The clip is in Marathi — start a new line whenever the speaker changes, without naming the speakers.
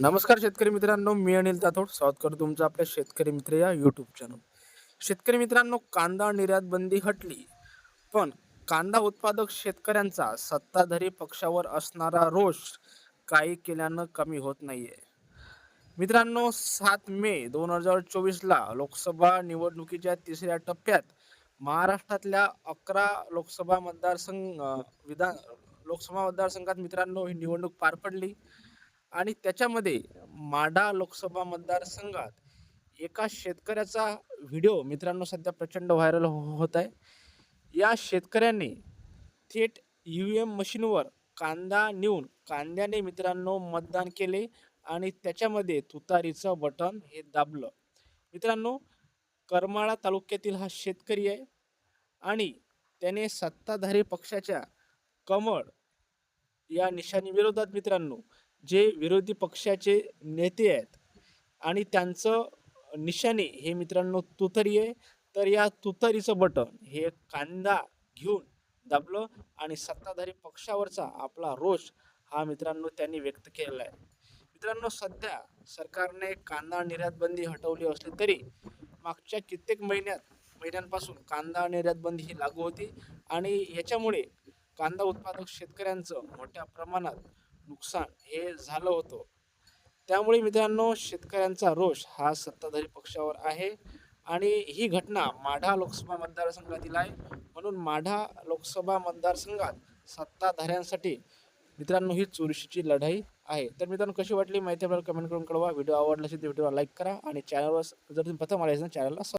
नमस्कार शेतकरी मित्रांनो मी अनिल ताथोड स्वागत करतो तुमचं आपल्या शेतकरी मित्र या यूट्यूब चॅनल शेतकरी मित्रांनो कांदा निर्यात बंदी हटली. पण कांदा उत्पादक शेतकऱ्यांचा सत्ताधारी पक्षावर असणारा रोष काही केल्यानं कमी होत नाहीये. मित्रांनो सात मे दोन हजार चोवीसला लोकसभा निवडणुकीच्या तिसऱ्या टप्प्यात महाराष्ट्रातल्या अकरा लोकसभा मतदारसंघ विधान लोकसभा मतदारसंघात मित्रांनो ही निवडणूक पार पडली. आणि त्याच्यामध्ये माढा लोकसभा मतदारसंघात एका शेतकऱ्याचा व्हिडिओ मित्रांनो सध्या प्रचंड व्हायरल हो-, होत आहे. या शेतकऱ्याने थेट यू एम मशीनवर कांदा नेऊन कांद्याने मित्रांनो मतदान केले आणि त्याच्यामध्ये तुतारीचं बटन हे दाबलं. मित्रांनो करमाळा तालुक्यातील हा शेतकरी आहे आणि त्याने सत्ताधारी पक्षाच्या कमळ या निशाणी विरोधात मित्रांनो जे विरोधी पक्षाचे नेते आहेत आणि त्यांचं निशाणे हे मित्रांनो तुतरी आहे तर या तुतरीचं बटन हे कांदा घेऊन दाबलं आणि सत्ताधारी पक्षावरचा आपला रोष हा मित्रांनो त्यांनी व्यक्त केलेला आहे. मित्रांनो सध्या सरकारने कांदा निर्यातबंदी हटवली असली तरी मागच्या कित्येक महिन्यात महिन्यांपासून कांदा निर्यातबंदी ही लागू होती आणि याच्यामुळे कांदा उत्पादक शेतकऱ्यांचं मोठ्या प्रमाणात नुकसान हे झालं होतं. त्यामुळे मित्रांनो शेतकऱ्यांचा रोष हा सत्ताधारी पक्षावर आहे आणि ही घटना माढा लोकसभा मतदारसंघातील आहे. म्हणून माढा लोकसभा मतदारसंघात सत्ताधाऱ्यांसाठी मित्रांनो ही चुरशीची लढाई आहे. तर मित्रांनो कशी वाटली माहिती आपल्याला कमेंट करून कळवा. व्हिडिओ आवडला असेल तर व्हिडिओला लाईक करा आणि चॅनलवर जर तुम्ही प्रथम आले असेल चॅनलला